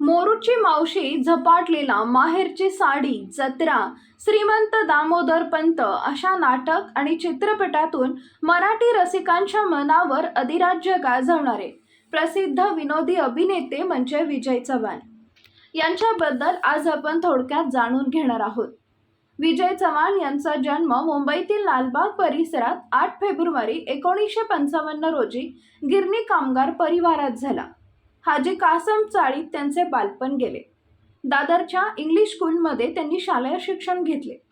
मोरूची मावशी झपाटलेला माहेरची साडी जत्रा श्रीमंत दामोदर पंत अशा नाटक आणि चित्रपटातून मराठी रसिकांच्या मनावर अधिराज्य गाजवणारे प्रसिद्ध विनोदी अभिनेते म्हणजे विजय चव्हाण. यांच्याबद्दल आज आपण थोडक्यात जाणून घेणार आहोत. विजय चव्हाण यांचा जन्म मुंबईतील लालबाग परिसरात आठ फेब्रुवारी एकोणीसशे पंचावन्न रोजी गिरणी कामगार परिवारात झाला. हाजी कासम चाळीत त्यांचे बालपण गेले. दादरच्या इंग्लिश स्कूलमध्ये त्यांनी शालेय शिक्षण घेतले.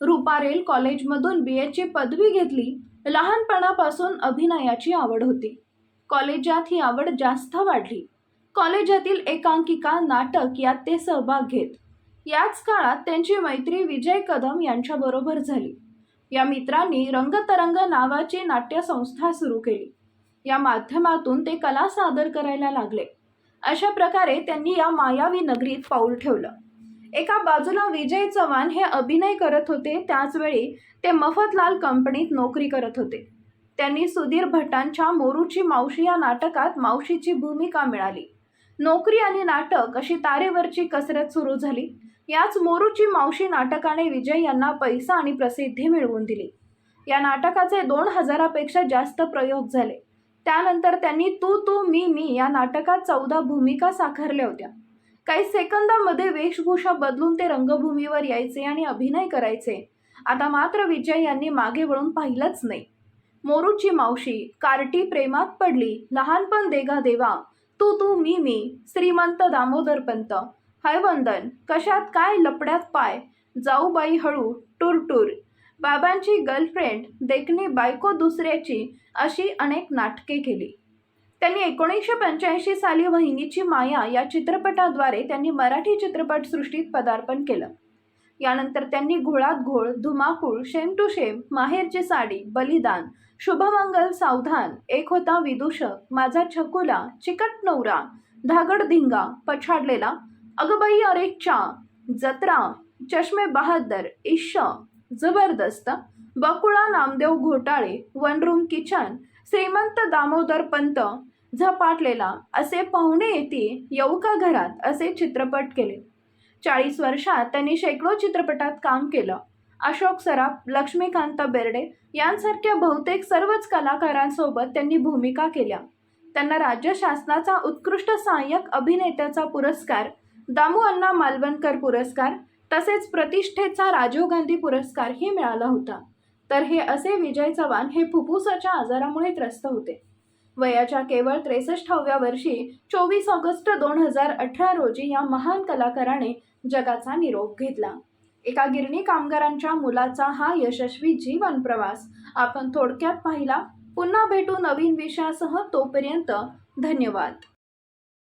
रुपारेल कॉलेजमधून बी एची पदवी घेतली. लहानपणापासून अभिनयाची आवड होती. कॉलेजात ही आवड जास्त वाढली. कॉलेजातील एकांकिका नाटक यात ते सहभाग घेत. याच काळात त्यांची मैत्री विजय कदम यांच्याबरोबर झाली. या मित्रांनी रंगतरंग नावाची नाट्यसंस्था सुरू केली. या माध्यमातून ते कला सादर करायला लागले. अशा प्रकारे त्यांनी या मायावी नगरीत पाऊल ठेवलं. एका बाजूला विजय चव्हाण हे अभिनय करत होते त्याचवेळी ते मफतलाल कंपनीत नोकरी करत होते. त्यांनी सुधीर भटांच्या मोरूची मावशी या नाटकात मावशीची भूमिका मिळाली. नोकरी आणि नाटक अशी तारेवरची कसरत सुरू झाली. याच मोरूची मावशी नाटकाने विजय यांना पैसा आणि प्रसिद्धी मिळवून दिली. या नाटकाचे दोन हजारापेक्षा जास्त प्रयोग झाले. त्यानंतर त्यांनी तू तू मी मी या नाटकात चौदा भूमिका साकारल्या होत्या. काही सेकंदामध्ये वेशभूषा बदलून ते रंगभूमीवर यायचे आणि अभिनय करायचे. आता मात्र विजय यांनी मागे वळून पाहिलंच नाही. मोरूची मावशी कार्टी प्रेमात पडली. लहानपण देगा देवा तू तू मी मी श्रीमंत दामोदर पंत. हायवंदन कशात काय लपड्यात पाय? जाऊबाई हळू टूर टूर बाबांची गर्लफ्रेंड देखणी बायको दुसऱ्याची अशी अनेक नाटके केली. त्यांनी एकोणीसशे पंच्याऐंशी साली वहिनीची माया या चित्रपटाद्वारे त्यांनी मराठी चित्रपटसृष्टीत पदार्पण केलं. यानंतर त्यांनी घोळात घोळ धुमाकूळ शेम टू शेम माहेरची साडी बलिदान शुभमंगल सावधान एक होता विदूषक माझा छकुला चिकट नवरा धागड धिंगा पछाडलेला अगबई अरे चा जत्रा चष्मे बहादर इश्श जबरदस्त. बकुळा नामदेव घोटाळे वन रूम किचन श्रीमंत दामोदर पंत झपाटलेला असे पाहुणे येते येऊ घरात असे चित्रपट केले. चाळीस वर्षात त्यांनी शेकडो चित्रपटात काम केलं. अशोक सराफ लक्ष्मीकांत बेर्डे यांसारख्या बहुतेक सर्वच कलाकारांसोबत त्यांनी भूमिका केल्या. त्यांना राज्य शासनाचा उत्कृष्ट सहाय्यक अभिनेत्याचा पुरस्कार दामू अण्णा मालवणकर पुरस्कार तसेच प्रतिष्ठेचा राजीव गांधी पुरस्कारही मिळाला होता. तर हे असे विजय चव्हाण हे फुफ्फुसाच्या आजारामुळे त्रस्त होते. वयाच्या केवळ त्रेसष्टाव्या वर्षी चोवीस ऑगस्ट दोन हजार अठरा रोजी या महान कलाकाराने जगाचा निरोप घेतला. एका गिरणी कामगारांच्या मुलाचा हा यशस्वी जीवन प्रवास आपण थोडक्यात पाहिला. पुन्हा भेटू नवीन विषयासह तोपर्यंत धन्यवाद.